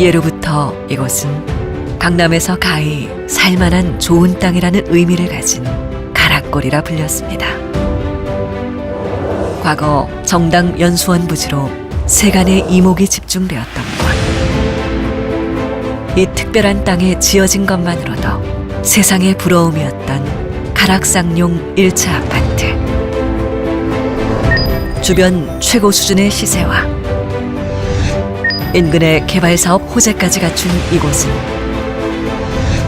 예로부터 이곳은 강남에서 가히 살만한 좋은 땅이라는 의미를 가진 가락골이라 불렸습니다. 과거 정당 연수원 부지로 세간의 이목이 집중되었던 곳. 이 특별한 땅에 지어진 것만으로도 세상의 부러움이었던 가락상용 1차 아파트. 주변 최고 수준의 시세와 인근의 개발사업 호재까지 갖춘 이곳은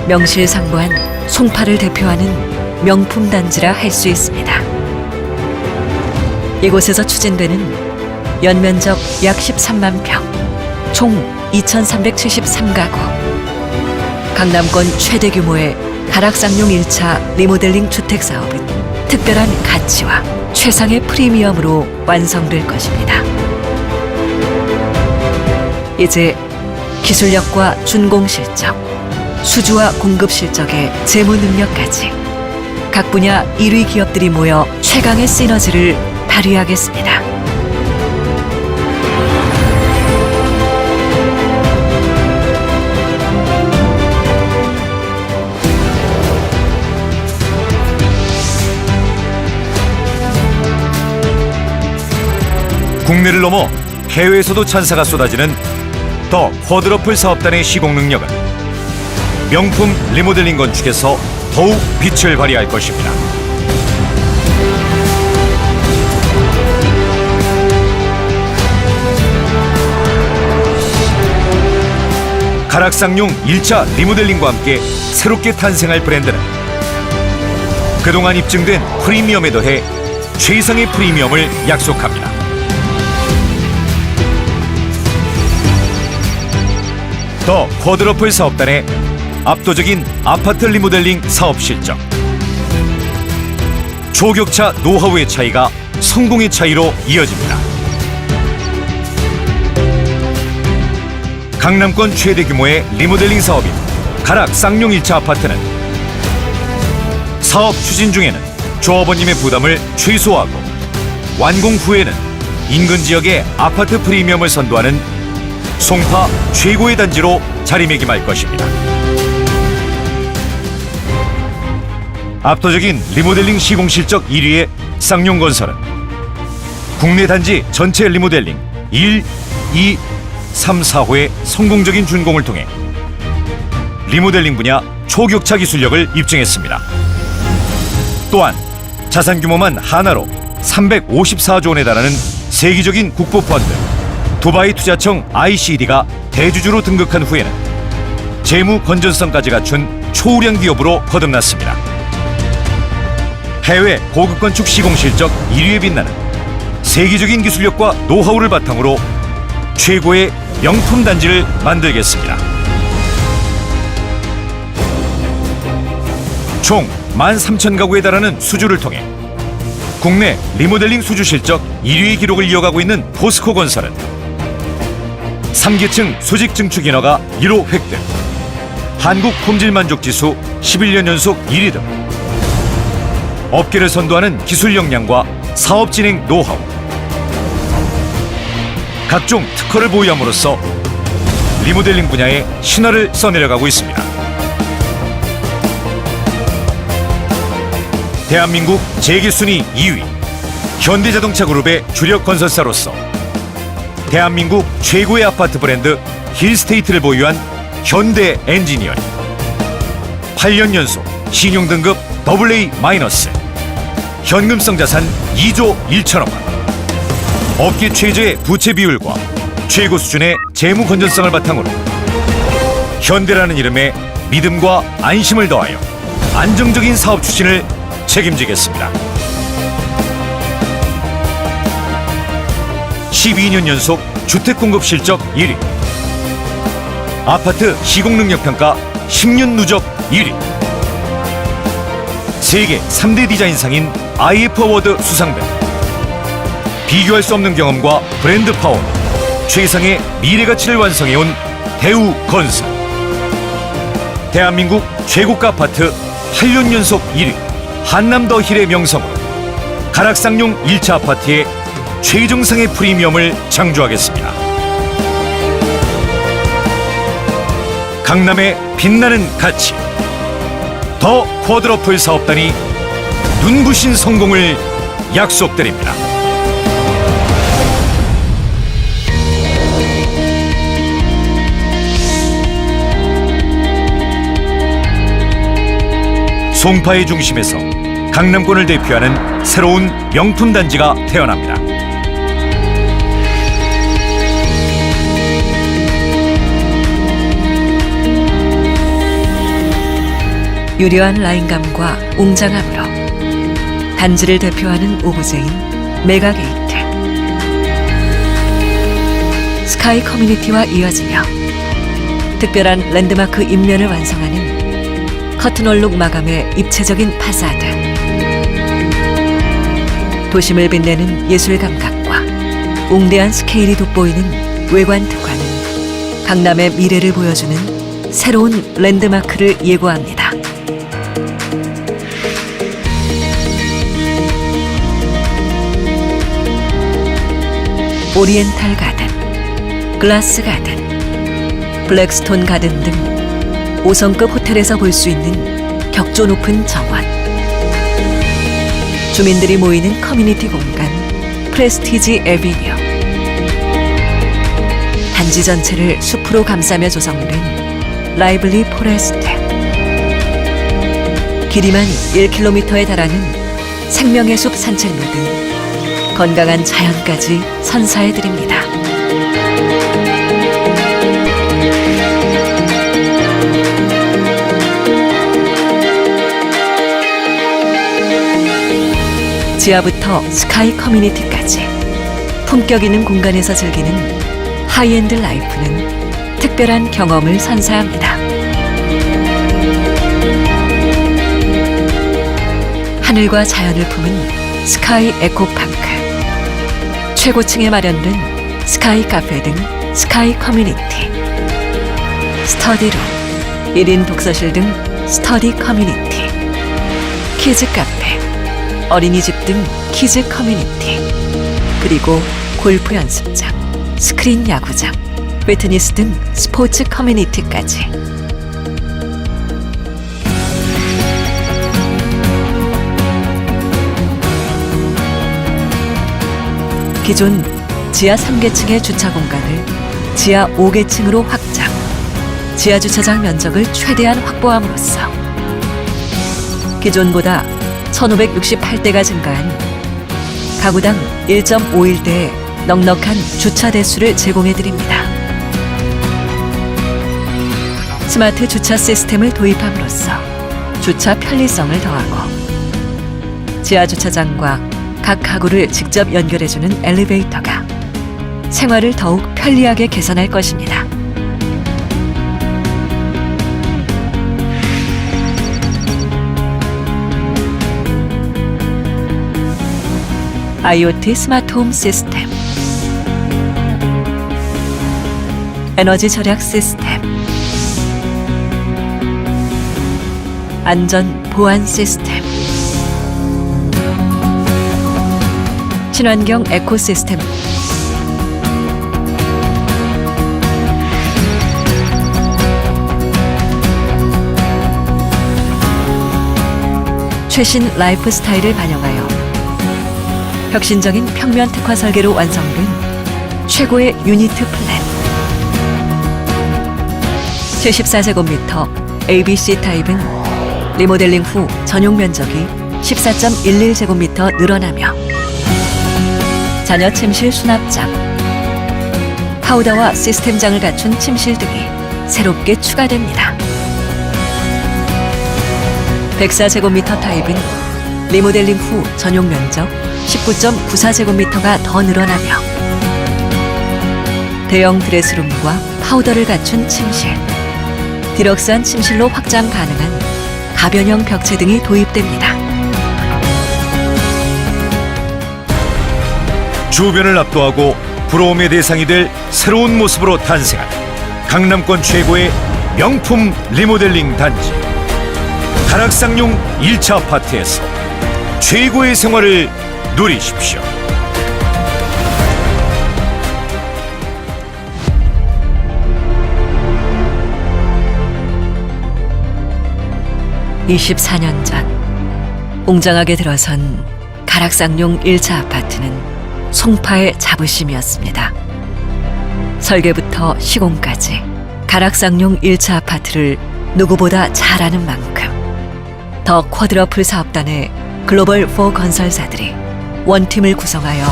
명실상부한 송파를 대표하는 명품 단지라 할 수 있습니다. 이곳에서 추진되는 연면적 약 13만 평, 총 2,373가구, 강남권 최대 규모의 가락상용 1차 리모델링 주택 사업은 특별한 가치와 최상의 프리미엄으로 완성될 것입니다. 이제 기술력과 준공 실적, 수주와 공급 실적의 재무 능력까지 각 분야 1위 기업들이 모여 최강의 시너지를 발휘하겠습니다. 국내를 넘어 해외에서도 찬사가 쏟아지는 더 쿼드러플 사업단의 시공 능력은 명품 리모델링 건축에서 더욱 빛을 발휘할 것입니다. 가락상용 1차 리모델링과 함께 새롭게 탄생할 브랜드는 그동안 입증된 프리미엄에 더해 최상의 프리미엄을 약속합니다. 더 쿼드러플 사업단의 압도적인 아파트 리모델링 사업 실적 초격차 노하우의 차이가 성공의 차이로 이어집니다. 강남권 최대 규모의 리모델링 사업인 가락 쌍용 1차 아파트는 사업 추진 중에는 조합원님의 부담을 최소화하고 완공 후에는 인근 지역의 아파트 프리미엄을 선도하는 송파 최고의 단지로 자리매김할 것입니다. 압도적인 리모델링 시공 실적 1위의 쌍용건설은 국내 단지 전체 리모델링 1, 2, 3, 4호의 성공적인 준공을 통해 리모델링 분야 초격차 기술력을 입증했습니다. 또한 자산 규모만 하나로 354조 원에 달하는 세계적인 국보 펀드 두바이 투자청 ICD가 대주주로 등극한 후에는 재무 건전성까지 갖춘 초우량 기업으로 거듭났습니다. 해외 고급 건축 시공 실적 1위에 빛나는 세계적인 기술력과 노하우를 바탕으로 최고의 명품 단지를 만들겠습니다. 총 13,000가구에 달하는 수주를 통해 국내 리모델링 수주 실적 1위 기록을 이어가고 있는 포스코 건설은 3계층 수직 증축 인허가 1호 획득. 한국 품질 만족 지수 11년 연속 1위 등. 업계를 선도하는 기술 역량과 사업 진행 노하우. 각종 특허를 보유함으로써 리모델링 분야의 신화를 써내려가고 있습니다. 대한민국 재기순위 2위. 현대자동차 그룹의 주력 건설사로서 대한민국 최고의 아파트 브랜드 힐스테이트를 보유한 현대 엔지니어링. 8년 연속 신용 등급 AA 현금성 자산 2조 1천억 원. 업계 최저의 부채 비율과 최고 수준의 재무 건전성을 바탕으로 현대라는 이름에 믿음과 안심을 더하여 안정적인 사업 추진을 책임지겠습니다. 12년 연속 주택 공급 실적 1위. 아파트 시공 능력 평가 10년 누적 1위. 세계 3대 디자인상인 IF 어워드 수상 등 비교할 수 없는 경험과 브랜드 파워, 최상의 미래 가치를 완성해온 대우 건설. 대한민국 최고가 아파트 8년 연속 1위 한남 더 힐의 명성으로 가락상용 1차 아파트의 최정상의 프리미엄을 창조하겠습니다. 강남의 빛나는 가치 더 쿼드러플 사업단이 눈부신 성공을 약속드립니다. 송파의 중심에서 강남권을 대표하는 새로운 명품 단지가 태어납니다. 유려한 라인감과 웅장함으로 단지를 대표하는 오브제인 메가게이트 스카이 커뮤니티와 이어지며 특별한 랜드마크 인면을 완성하는 커튼월룩 마감의 입체적인 파사드 도심을 빛내는 예술 감각과 웅대한 스케일이 돋보이는 외관 특화는 강남의 미래를 보여주는 새로운 랜드마크를 예고합니다. 오리엔탈 가든, 글라스 가든, 블랙스톤 가든 등 5성급 호텔에서 볼 수 있는 격조 높은 정원. 주민들이 모이는 커뮤니티 공간, 프레스티지 에비뉴. 단지 전체를 숲으로 감싸며 조성된 라이블리 포레스트. 길이만 1km에 달하는 생명의 숲 산책로 등 건강한 자연까지 선사해 드립니다. 지하부터 스카이 커뮤니티까지 품격 있는 공간에서 즐기는 하이엔드 라이프는 특별한 경험을 선사합니다. 하늘과 자연을 품은 스카이 에코파크 최고층에 마련된 스카이 카페 등 스카이 커뮤니티. 스터디룸 1인 독서실 등 스터디 커뮤니티. 키즈 카페 어린이집 등 키즈 커뮤니티. 그리고 골프 연습장 스크린 야구장 피트니스 등 스포츠 커뮤니티까지 기존 지하 3계층의 주차 공간을 지하 5계층으로 확장, 지하 주차장 면적을 최대한 확보함으로써 기존보다 1,568대가 증가한 가구당 1.51대의 넉넉한 주차 대수를 제공해 드립니다. 스마트 주차 시스템을 도입함으로써 주차 편리성을 더하고 지하 주차장과 각 가구를 직접 연결해주는 엘리베이터가 생활을 더욱 편리하게 개선할 것입니다. IoT 스마트 홈 시스템 에너지 절약 시스템 안전 보안 시스템 친환경 에코시스템. 최신 라이프 스타일을 반영하여 혁신적인 평면 특화 설계로 완성된 최고의 유니트 플랜. 74제곱미터 ABC 타입은 리모델링 후 전용 면적이 14.11제곱미터 늘어나며 자녀 침실 수납장, 파우더와 시스템장을 갖춘 침실 등이 새롭게 추가됩니다. 104제곱미터 타입은 리모델링 후 전용 면적 19.94제곱미터가 더 늘어나며 대형 드레스룸과 파우더를 갖춘 침실, 디럭스한 침실로 확장 가능한 가변형 벽체 등이 도입됩니다. 주변을 압도하고 부러움의 대상이 될 새로운 모습으로 탄생한 강남권 최고의 명품 리모델링 단지 가락상용 1차 아파트에서 최고의 생활을 누리십시오. 24년 전 웅장하게 들어선 가락상용 1차 아파트는 송파의 자부심이었습니다. 설계부터 시공까지 가락상용 1차 아파트를 누구보다 잘 아는 만큼 더 쿼드러플 사업단의 글로벌 4 건설사들이 원팀을 구성하여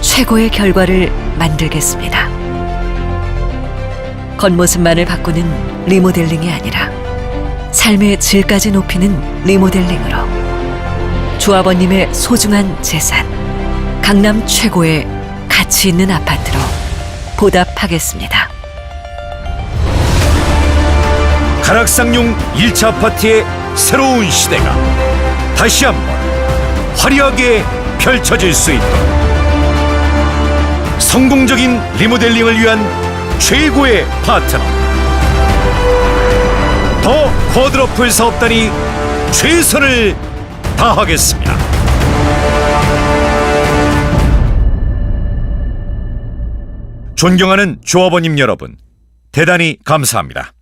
최고의 결과를 만들겠습니다. 겉모습만을 바꾸는 리모델링이 아니라 삶의 질까지 높이는 리모델링으로 조합원님의 소중한 재산, 강남 최고의 가치 있는 아파트로 보답하겠습니다. 가락상용 1차 아파트의 새로운 시대가 다시 한번 화려하게 펼쳐질 수 있도록 성공적인 리모델링을 위한 최고의 파트너 더 쿼드러플 사업단이 최선을 다하겠습니다. 존경하는 조합원님 여러분, 대단히 감사합니다.